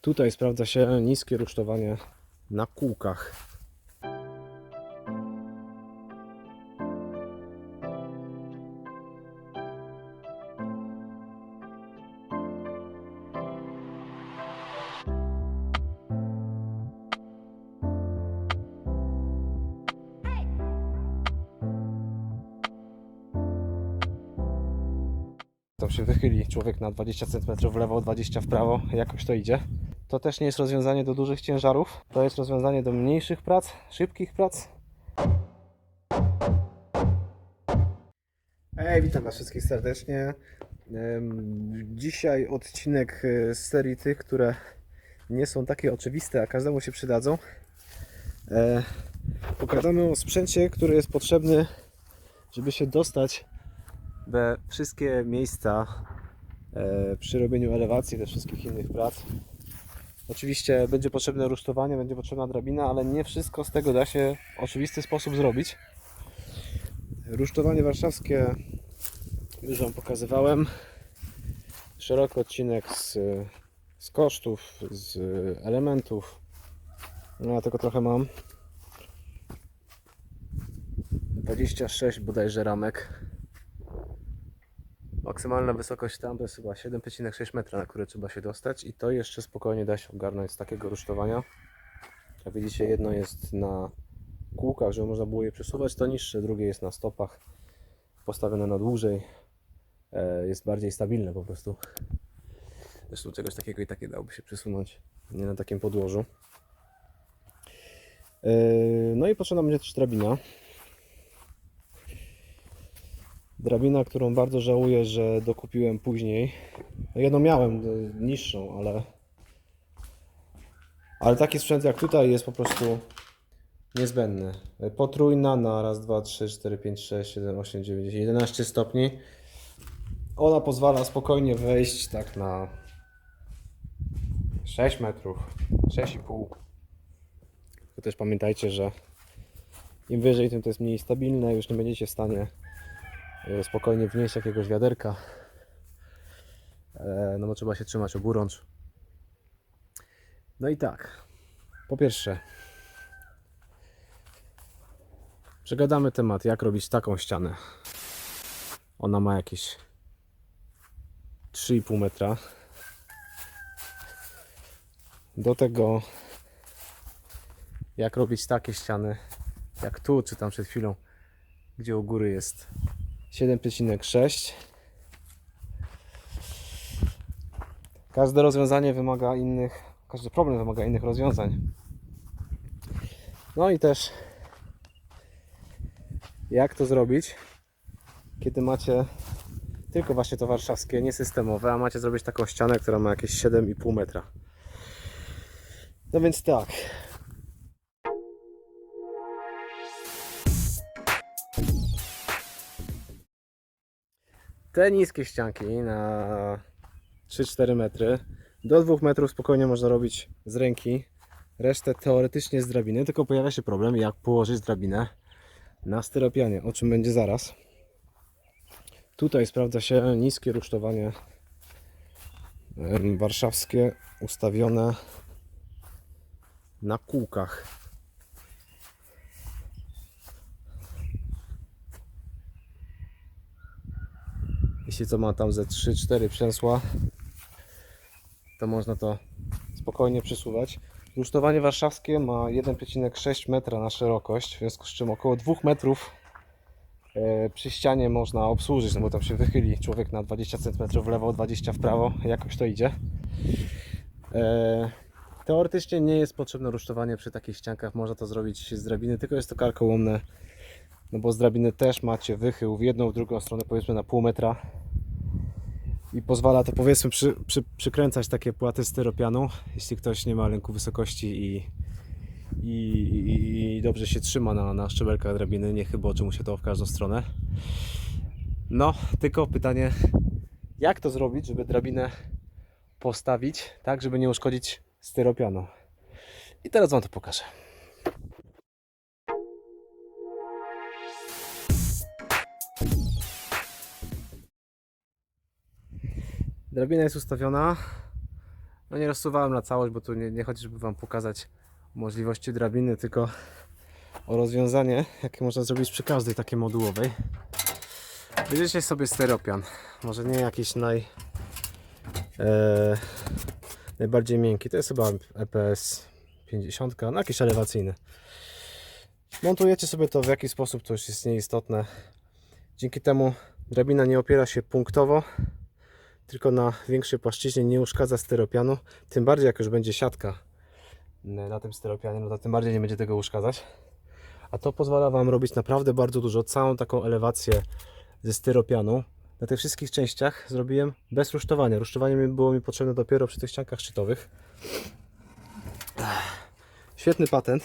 Tutaj sprawdza się niskie rusztowanie na kółkach. Tam się wychyli człowiek na 20 cm w lewo, 20 w prawo, jakoś to idzie. To też nie jest rozwiązanie do dużych ciężarów, to jest rozwiązanie do mniejszych prac, szybkich prac. Hej, witam Was wszystkich serdecznie. Dzisiaj odcinek e, z serii tych, które nie są takie oczywiste, a każdemu się przydadzą. E, Pogadamy o sprzęcie, który jest potrzebny, żeby się dostać we wszystkie miejsca e, przy robieniu elewacji, też wszystkich innych prac. Oczywiście będzie potrzebne rusztowanie, będzie potrzebna drabina, ale nie wszystko z tego da się w oczywisty sposób zrobić. Rusztowanie warszawskie już Wam pokazywałem. Szeroki odcinek z, z kosztów, z elementów. No ja tego trochę mam. 26 bodajże ramek. Maksymalna wysokość tam to jest chyba 7,6 metra, na które trzeba się dostać i to jeszcze spokojnie da się ogarnąć z takiego rusztowania. Jak widzicie, jedno jest na kółkach, żeby można było je przesuwać, to niższe, drugie jest na stopach, postawione na dłużej, e, jest bardziej stabilne po prostu. Zresztą czegoś takiego i takie dałoby się przesunąć, nie na takim podłożu. E, No i potrzebna będzie też drabina. Drabina, którą bardzo żałuję, że dokupiłem później. Jedną miałem y, niższą, ale. Ale taki sprzęt jak tutaj jest po prostu niezbędny. Potrójna na raz, dwa, trzy, cztery, pięć, sześć, siedem, osiem, dziewięć, 10, 11 stopni. Ona pozwala spokojnie wejść tak na 6 metrów, 6,5. Tylko też pamiętajcie, że im wyżej, tym to jest mniej stabilne. Już nie będziecie w stanie e, spokojnie wnieść jakiegoś wiaderka. E, No bo trzeba się trzymać oburącz. No i tak. Po pierwsze, przegadamy temat, jak robić taką ścianę. Ona ma jakieś 3,5 metra. Do tego, jak robić takie ściany, jak tu, czy tam przed chwilą, gdzie u góry jest 7,6. Każde rozwiązanie wymaga innych, każdy problem wymaga innych rozwiązań. No i też jak to zrobić, kiedy macie tylko właśnie to warszawskie, niesystemowe, a macie zrobić taką ścianę, która ma jakieś 7,5 metra. No więc tak. Te niskie ścianki na 3-4 metry, do 2 metrów spokojnie można robić z ręki. Resztę teoretycznie z drabiny, tylko pojawia się problem, jak położyć drabinę na styropianie, o czym będzie zaraz. Tutaj sprawdza się niskie rusztowanie warszawskie ustawione na kółkach. Jeśli to ma tam ze 3-4 przęsła, to można to spokojnie przesuwać. Rusztowanie warszawskie ma 1,6 metra na szerokość, w związku z czym około 2 metrów e, przy ścianie można obsłużyć, no bo tam się wychyli człowiek na 20 cm w lewo, 20 w prawo, jakoś to idzie. E, Teoretycznie nie jest potrzebne rusztowanie przy takich ściankach, można to zrobić z drabiny, tylko jest to karkołomne, no bo z drabiny też macie wychył w jedną, w drugą stronę, powiedzmy na pół metra i pozwala to powiedzmy przy, przy, przykręcać takie płaty styropianu, jeśli ktoś nie ma lęku wysokości i, i, i, i dobrze się trzyma na, na szczebelkach drabiny, nie chyba oczy mu się to w każdą stronę. No, tylko pytanie, jak to zrobić, żeby drabinę postawić tak, żeby nie uszkodzić styropianu. I teraz Wam to pokażę. Drabina jest ustawiona. No nie rozsuwałem na całość, bo tu nie, nie chodzi, żeby Wam pokazać możliwości drabiny, tylko o rozwiązanie, jakie można zrobić przy każdej takiej modułowej. Bierzecie sobie steropian, może nie jakiś naj, e, najbardziej miękki, to jest chyba EPS 50, no jakiś elewacyjny. Montujecie sobie to w jaki sposób, to już jest nieistotne. Dzięki temu drabina nie opiera się punktowo, tylko na większej płaszczyźnie nie uszkadza styropianu. Tym bardziej jak już będzie siatka na tym styropianie, no to tym bardziej nie będzie tego uszkadzać. A to pozwala Wam robić naprawdę bardzo dużo. Całą taką elewację ze styropianu na tych wszystkich częściach zrobiłem bez rusztowania. Rusztowanie było mi potrzebne dopiero przy tych ściankach szczytowych. Świetny patent.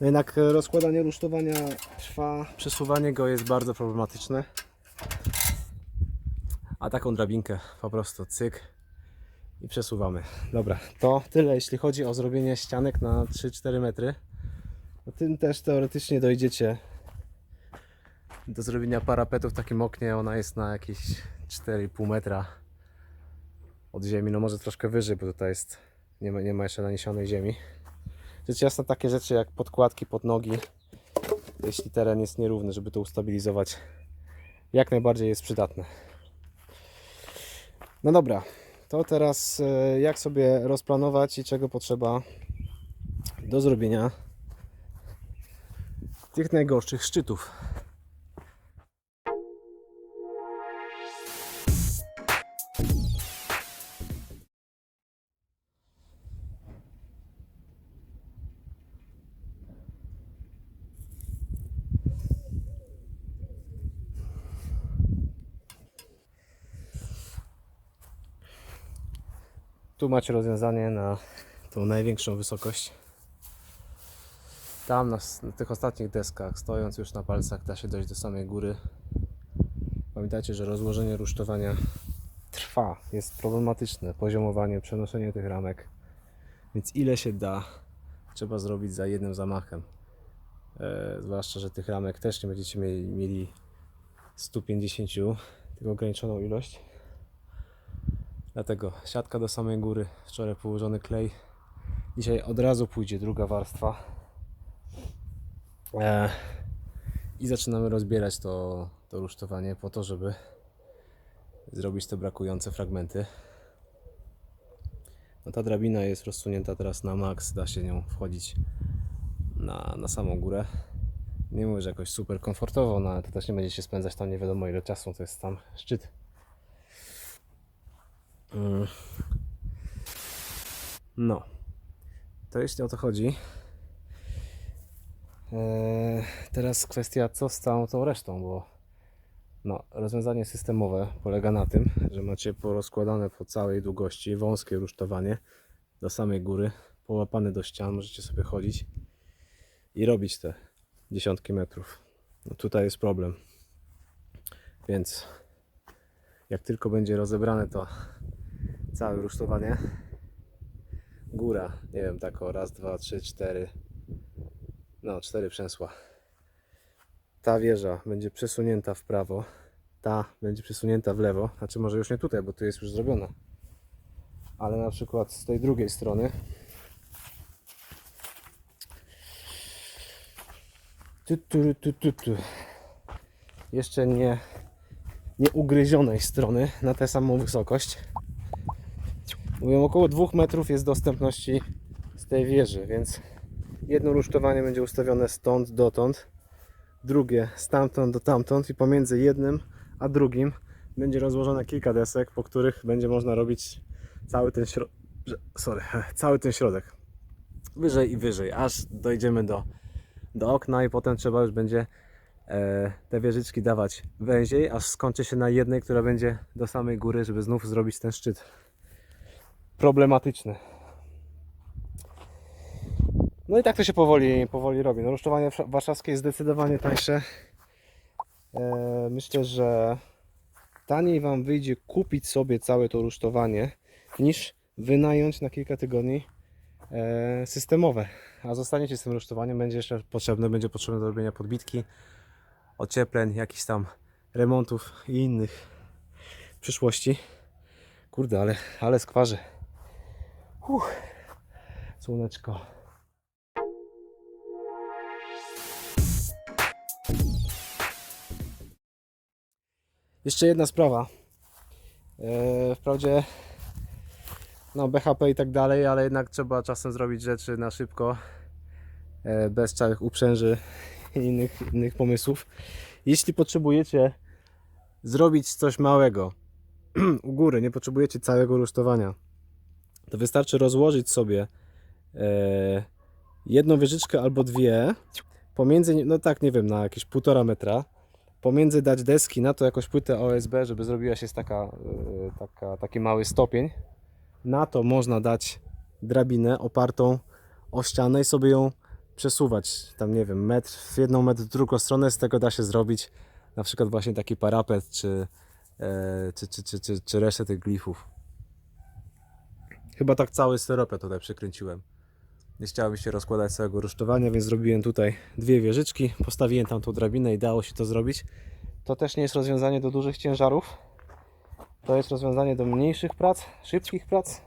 No jednak e, rozkładanie rusztowania trwa, przesuwanie go jest bardzo problematyczne. A taką drabinkę po prostu cyk i przesuwamy. Dobra, to tyle jeśli chodzi o zrobienie ścianek na 3-4 metry. No, tym też teoretycznie dojdziecie do zrobienia parapetu w takim oknie. Ona jest na jakieś 4,5 metra od ziemi. No może troszkę wyżej, bo tutaj jest nie ma, nie ma jeszcze naniesionej ziemi. Rzecz jasna takie rzeczy jak podkładki pod nogi, jeśli teren jest nierówny, żeby to ustabilizować, jak najbardziej jest przydatne. No dobra, to teraz e, jak sobie rozplanować i czego potrzeba do zrobienia tych najgorszych szczytów. Tu macie rozwiązanie na tą największą wysokość. Tam na, na tych ostatnich deskach, stojąc już na palcach, da się dojść do samej góry. Pamiętajcie, że rozłożenie rusztowania trwa, jest problematyczne. Poziomowanie, przenoszenie tych ramek. Więc ile się da, trzeba zrobić za jednym zamachem. E, zwłaszcza, że tych ramek też nie będziecie mieli, mieli 150, tylko ograniczoną ilość. Dlatego siatka do samej góry, wczoraj położony klej. Dzisiaj od razu pójdzie druga warstwa. E, I zaczynamy rozbierać to, to rusztowanie po to, żeby zrobić te brakujące fragmenty. No ta drabina jest rozsunięta teraz na maks, da się nią wchodzić na, na samą górę. Nie mówię, że jakoś super komfortowo, no ale to też nie będzie się spędzać tam nie wiadomo ile czasu, to jest tam szczyt. No. To jeśli o to chodzi. Eee, teraz kwestia, co z całą tą resztą, bo no, rozwiązanie systemowe polega na tym, że macie porozkładane po całej długości wąskie rusztowanie do samej góry, połapane do ścian, możecie sobie chodzić i robić te dziesiątki metrów. No tutaj jest problem. Więc jak tylko będzie rozebrane to całe rusztowanie. Góra, nie wiem, tak o raz, dwa, trzy, cztery. No, cztery przęsła. Ta wieża będzie przesunięta w prawo, ta będzie przesunięta w lewo. Znaczy, może już nie tutaj, bo tu jest już zrobiona. Ale na przykład z tej drugiej strony. Tu, tu, tu, tu. Jeszcze nie, nie ugryzionej strony na tę samą wysokość. Mówię, około 2 metrów jest dostępności z tej wieży, więc jedno rusztowanie będzie ustawione stąd dotąd, drugie stamtąd do tamtąd i pomiędzy jednym a drugim będzie rozłożone kilka desek, po których będzie można robić cały ten środek, sorry, cały ten środek. Wyżej i wyżej, aż dojdziemy do, do okna i potem trzeba już będzie e, te wieżyczki dawać węziej, aż skończy się na jednej, która będzie do samej góry, żeby znów zrobić ten szczyt problematyczny. No i tak to się powoli, powoli robi. No, rusztowanie warszawskie jest zdecydowanie tańsze. E, myślę, że taniej Wam wyjdzie kupić sobie całe to rusztowanie, niż wynająć na kilka tygodni e, systemowe. A zostaniecie z tym rusztowaniem, będzie jeszcze potrzebne, będzie potrzebne do robienia podbitki, ociepleń, jakichś tam remontów i innych w przyszłości. Kurde, ale, ale skwarzy. Uff. Słoneczko. Jeszcze jedna sprawa. E, wprawdzie no BHP i tak dalej, ale jednak trzeba czasem zrobić rzeczy na szybko, e, bez całych uprzęży i innych, innych pomysłów. Jeśli potrzebujecie zrobić coś małego u góry, nie potrzebujecie całego rusztowania, to wystarczy rozłożyć sobie e, jedną wieżyczkę albo dwie pomiędzy, no tak nie wiem, na jakieś półtora metra pomiędzy dać deski na to jakąś płytę OSB, żeby zrobiła się taka, e, taka, taki mały stopień. Na to można dać drabinę opartą o ścianę i sobie ją przesuwać. Tam nie wiem, metr w jedną, metr w drugą stronę. Z tego da się zrobić na przykład właśnie taki parapet, czy, e, czy, czy, czy, czy, czy resztę tych glifów. Chyba tak cały styropian tutaj przykręciłem. Nie chciałem się rozkładać całego rusztowania, więc zrobiłem tutaj dwie wieżyczki, postawiłem tam tą drabinę i dało się to zrobić. To też nie jest rozwiązanie do dużych ciężarów. To jest rozwiązanie do mniejszych prac, szybkich prac,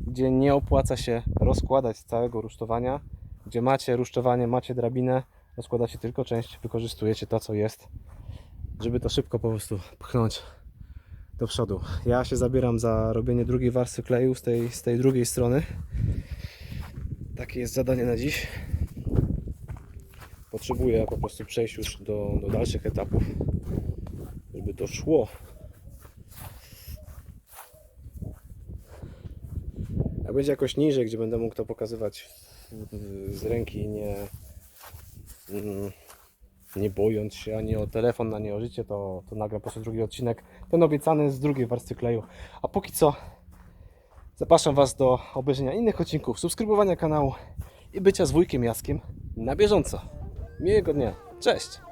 gdzie nie opłaca się rozkładać całego rusztowania, gdzie macie rusztowanie, macie drabinę, rozkładacie tylko część, wykorzystujecie to co jest, żeby to szybko po prostu pchnąć do przodu. Ja się zabieram za robienie drugiej warstwy kleju z tej, z tej drugiej strony. Takie jest zadanie na dziś. Potrzebuję po prostu przejść już do, do dalszych etapów, żeby to szło. Jak będzie jakoś niżej, gdzie będę mógł to pokazywać z ręki, nie, mm, nie bojąc się ani o telefon, ani o życie, to, to nagram po prostu drugi odcinek. Ten obiecany z drugiej warstwy kleju. A póki co Zapraszam Was do obejrzenia innych odcinków, subskrybowania kanału i bycia z wujkiem Jaskiem na bieżąco. Miłego dnia. Cześć!